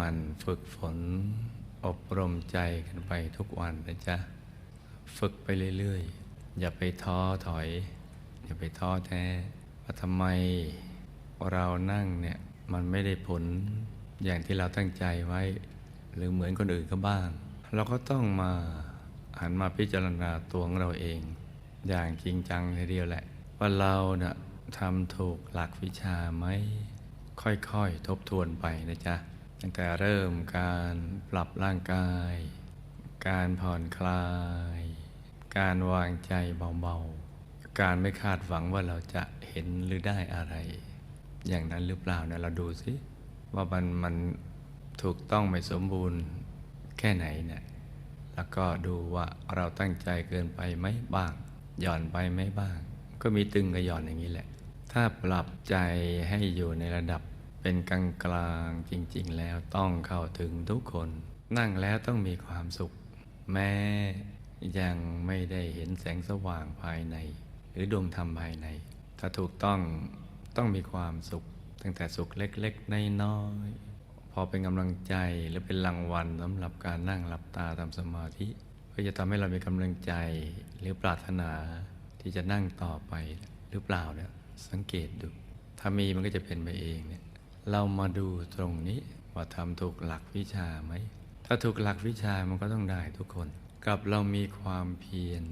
มันฝึกฝน อบรมใจกันไปทุกวันนะจ๊ะ ฝึกไปเรื่อยๆ อย่าไปท้อถอย อย่าไปท้อแท้ว่าทำไมเรานั่งเนี่ยมันไม่ได้ผลอย่างที่เราตั้งใจไว้ หรือเหมือนคนอื่นก็บ้าง เราก็ต้องมาหันมาพิจารณาตัวของเราเอง อย่างจริงจังทีเดียวแหละ ว่าเราเนะ่ะทำถูกหลักวิชาไหมค่อยๆ ทบทวนไปนะจ๊ะ ตั้งแต่เริ่มการปรับร่างกาย การผ่อนคลาย การวางใจเบาๆ การไม่คาดหวังว่าเราจะเห็นหรือได้อะไร อย่างนั้นหรือเปล่านะเราดูสิว่ามันมันถูกต้องไม่สมบูรณ์แค่ไหนเนี่ยแล้วก็ดูว่าเราตั้งใจเกินไปไหมบ้าง หย่อนไปไหมบ้าง ก็มีตึงกับหย่อนอย่างนี้แหละ ถ้าปรับใจให้อยู่ในระดับ เป็นกลางกลางจริง ๆ แล้วต้องเข้าถึงทุกคน นั่งแล้วต้องมีความสุข แม้ยังไม่ได้เห็นแสงสว่างภายใน หรือดวงธรรมภายใน ถ้าถูกต้องต้องมีความสุข ตั้งแต่สุขเล็กๆน้อยๆพอเป็นกำลังใจหรือเป็นรางวัลสำหรับการนั่งหลับตาทำสมาธิ ก็จะทำให้เรามีกำลังใจหรือปรารถนาที่จะนั่งต่อไปหรือเปล่าเนี่ยสังเกตดู ถ้ามีมันก็จะเป็นไปเองเนี่ย เรามาดูตรงนี้ว่าทำถูกหลักวิชาไหม ถ้าถูกหลักวิชามันก็ต้องได้ทุกคน กับเรามีความเพียร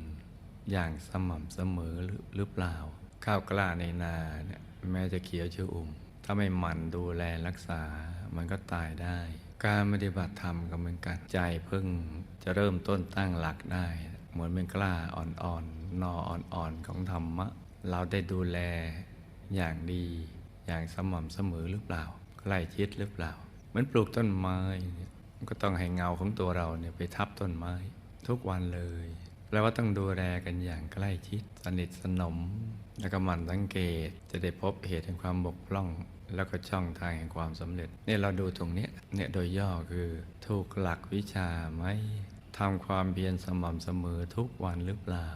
อย่างสม่ำเสมอหรือหรือเปล่า ข้าวกล้าในนาเนี่ยแม้จะเขียวชอุ่มถ้าไม่หมั่นดูแลรักษา มันก็ตายได้ การปฏิบัติธรรมก็เหมือนกันใจเพิ่งจะเริ่มต้นตั้งหลักได้ เหมือนเป็นกล้าอ่อนๆนออ่อนๆของธรรมะ เราได้ดูแลอย่างดี อย่างสม่ำเสมอหรือเปล่า ใกล้ชิดหรือเปล่า เหมือนปลูกต้นไม้ก็ต้องให้เงาของตัวเราเนี่ยไปทับต้นไม้ ทุกวันเลยแปลว่าต้องดูแลกันอย่างใกล้ชิดสนิทสนม แล้วก็หมั่นสังเกตจะได้พบเหตุแห่งความบกพร่อง แล้วก็ช่องทางแห่งความสำเร็จเนี่ยเราดูตรงนี้เนี่ยโดยย่อคือถูกหลักวิชาไหมทำความเพียรสม่ำเสมอทุกวันหรือเปล่า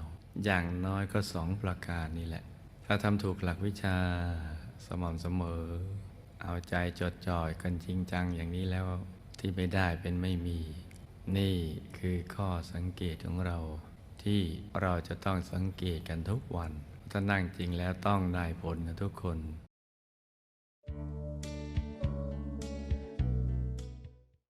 อย่างน้อยก็สองประการนี่แหละ ถ้าทำถูกหลักวิชา สม่ำเสมอ เอาใจจดจ่อยกันจริงจังอย่างนี้แล้วที่ไม่ได้เป็นไม่มี นี่คือข้อสังเกตของเรา ที่เราจะต้องสังเกตกันทุกวัน ถ้านั่งจริงแล้วต้องได้ผลนะทุกคน